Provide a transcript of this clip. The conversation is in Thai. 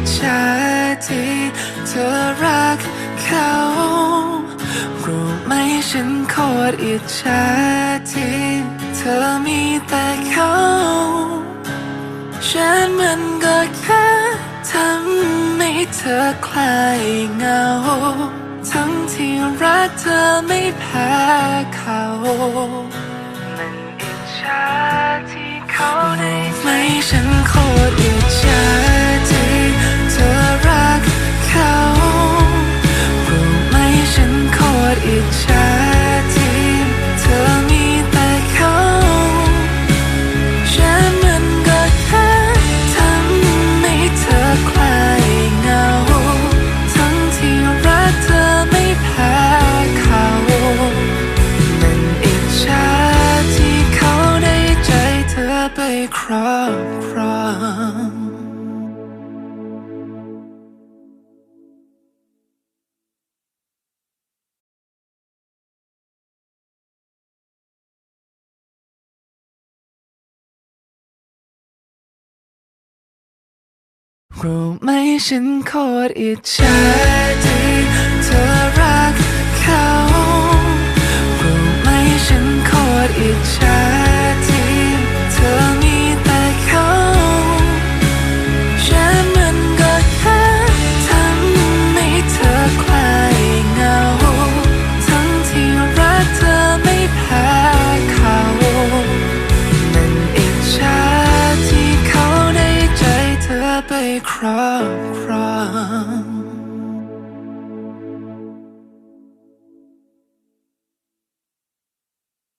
จฉาที่เธอรักเขา รู้ไหมฉันโคตรอิจฉาที่เธอมีแต่เขา ฉันมันก็แค่ทำให้เธอคลายเหงา ทั้งที่รักเธอไม่แพ้เขามันอิจฉาที่เขาได้ไหมฉัน โค รู้ไหมฉันโคตรอิจฉา cry, cry.